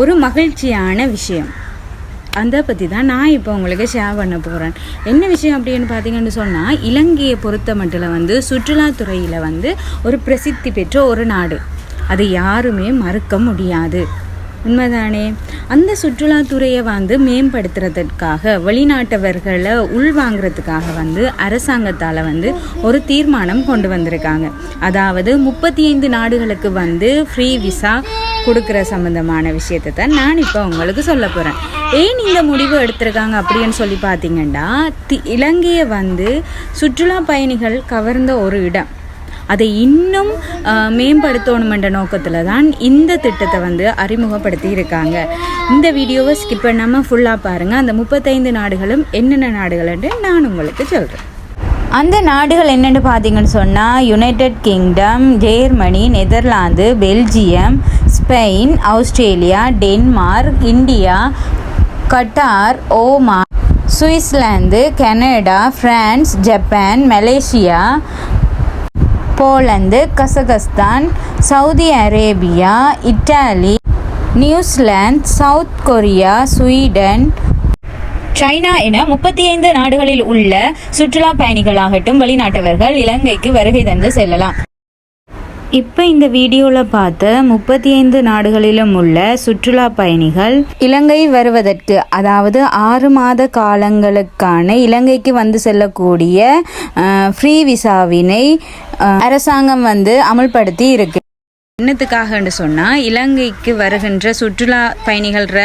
ஒரு மகிழ்ச்சியான விஷயம். அதை பற்றி தான் நான் இப்போ உங்களுக்கு ஷேர் பண்ண போகிறேன் என்ன விஷயம் அப்படின்னு பார்த்தீங்கன்னு சொன்னால் இலங்கையை பொறுத்த மட்டும் வந்து சுற்றுலாத்துறையில் வந்து ஒரு பிரசித்தி பெற்ற ஒரு நாடு. அதை யாருமே மறுக்க முடியாது. உண்மைதானே? அந்த சுற்றுலாத்துறையை வந்து மேம்படுத்துறதுக்காக வெளிநாட்டவர்களை உள்வாங்கிறதுக்காக வந்து அரசாங்கத்தால் வந்து ஒரு தீர்மானம் கொண்டு வந்திருக்காங்க. அதாவது முப்பத்தி ஐந்து நாடுகளுக்கு வந்து ஃப்ரீ விசா கொடுக்குற சம்மந்தமான விஷயத்தை தான் நான் இப்போ உங்களுக்கு சொல்ல போகிறேன் ஏன் இந்த முடிவு எடுத்திருக்காங்க அப்படின்னு சொல்லி பார்த்தீங்கன்னா தி இலங்கையை வந்து சுற்றுலா பயணிகள் கவர்ந்த ஒரு இடம். அதை இன்னும் மேம்படுத்தணுமென்ற நோக்கத்தில் தான் இந்த திட்டத்தை வந்து அறிமுகப்படுத்தி இருக்காங்க. இந்த வீடியோவை ஸ்கிப் பண்ணாமல் ஃபுல்லாக பாருங்கள் அந்த முப்பத்தைந்து நாடுகளும் என்னென்ன நாடுகள்ன்ட்டு நான் உங்களுக்கு சொல்கிறேன் அந்த நாடுகள் என்னென்னு பார்த்தீங்கன்னு சொன்னால் United Kingdom Germany Netherlands Belgium Spain Australia Denmark India Qatar Oman Switzerland Canada France Japan Malaysia Poland Kazakhstan Saudi Arabia Italy New Zealand South Korea Sweden China என முப்பத்தி ஐந்து நாடுகளில் உள்ள சுற்றுலா பயணிகளாகட்டும் வெளிநாட்டவர்கள் இலங்கைக்கு வருகை தந்து செல்லலாம். இப்போ இந்த வீடியோவில் பார்த்த முப்பத்தி ஐந்து நாடுகளிலும் உள்ள சுற்றுலா பயணிகள் இலங்கை வருவதற்கு அதாவது ஆறு மாத காலங்களுக்கான இலங்கைக்கு வந்து செல்லக்கூடிய ஃப்ரீ விசாவினை அரசாங்கம் வந்து அமல்படுத்தி இருக்கு. என்னத்துக்காகன்னு சொன்னால் இலங்கைக்கு வருகின்ற சுற்றுலா பயணிகள்ற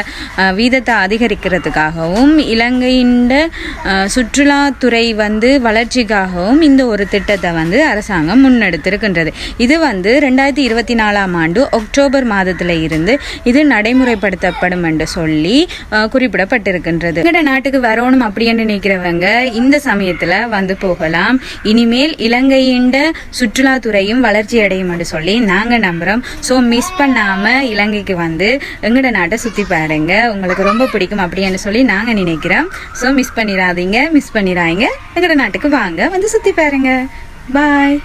வீதத்தை அதிகரிக்கிறதுக்காகவும் இலங்கையின் சுற்றுலாத்துறை வந்து வளர்ச்சிக்காகவும் இந்த ஒரு திட்டத்தை வந்து அரசாங்கம் முன்னெடுத்திருக்கின்றது. இது வந்து ரெண்டாயிரத்தி இருபத்தி நாலாம் ஆண்டு அக்டோபர் மாதத்தில் இருந்து இது நடைமுறைப்படுத்தப்படும் என்று சொல்லி குறிப்பிடப்பட்டிருக்கின்றது. எங்கட நாட்டுக்கு வரணும் அப்படின்னு நினைக்கிறவங்க இந்த சமயத்தில் வந்து போகலாம். இனிமேல் இலங்கையின் சுற்றுலாத்துறையும் வளர்ச்சி அடையும் என்று சொல்லி நாங்கள் நம்புகிறோம் ஸோ மிஸ் பண்ணாமல் இலங்கைக்கு வந்து எங்களோட நாட்டை சுற்றி பாருங்க. உங்களுக்கு ரொம்ப பிடிக்கும் அப்படின்னு சொல்லி நாங்கள் நினைக்கிறோம். ஸோ மிஸ் பண்ணிடாதீங்க மிஸ் பண்ணிடாதீங்க எங்களோட நாட்டுக்கு வாங்க வந்து சுற்றி பாருங்க. பாய்